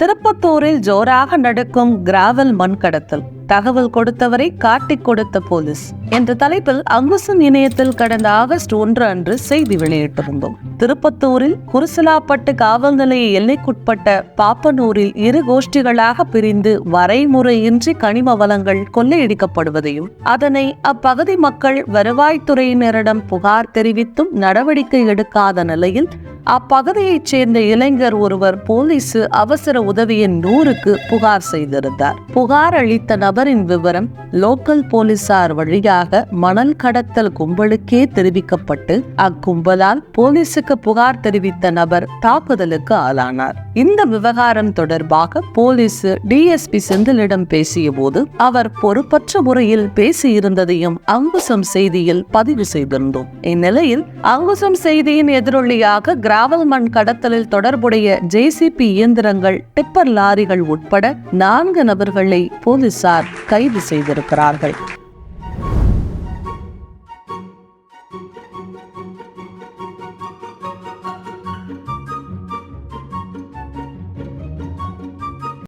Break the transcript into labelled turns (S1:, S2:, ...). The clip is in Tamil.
S1: திருப்பத்தூரில் ஜோராக நடக்கும் கிராவல் மண் கடத்தல். தகவல் கொடுத்தவரை காட்டிக் கொடுத்த போலீஸ். என்ற தலைப்பில் அங்குசம் இணையத்தில் கடந்த ஆகஸ்ட் ஒன்று அன்று செய்தி வெளியிட்டிருந்தோம். திருப்பத்தூரில் குருசலாப்பட்டு காவல் நிலைய எல்லைக்குட்பட்ட பாப்பனூரில் இரு கோஷ்டிகளாக பிரிந்து வரைமுறையின்றி கனிம வளங்கள் கொள்ளையடிக்கப்படுவதையும் அதனை அப்பகுதி மக்கள் வருவாய்த்துறையினரிடம் புகார் தெரிவித்தும் நடவடிக்கை எடுக்காத நிலையில் அப்பகுதியைச் சேர்ந்த இளைஞர் ஒருவர் போலீஸ் அவசர உதவியின் நூறுக்கு புகார் செய்திருந்தார். புகார் அளித்த நபரின் விவரம் லோக்கல் போலீசார் வழியாக மணல் கடத்தல் கும்பலுக்கே தெரிவிக்கப்பட்டு அக்கும்பலால் போலீசுக்கு புகார் தெரிவித்த நபர் தாக்குதலுக்கு ஆளானார். இந்த விவகாரம் தொடர்பாக போலீஸ் டிஎஸ்பி செந்திலிடம் பேசிய போது அவர் பொறுப்பற்ற முறையில் பேசியிருந்ததையும் அங்குசம் செய்தியில் பதிவு செய்திருந்தோம். இந்நிலையில் அங்குசம் செய்தியின் எதிரொலியாக கிராவல் மண் கடத்தலில் தொடர்புடைய ஜேசிபி இயந்திரங்கள் டிப்பர் லாரிகள் உட்பட நான்கு நபர்களை போலீசார் கைது செய்திருக்கிறார்கள்.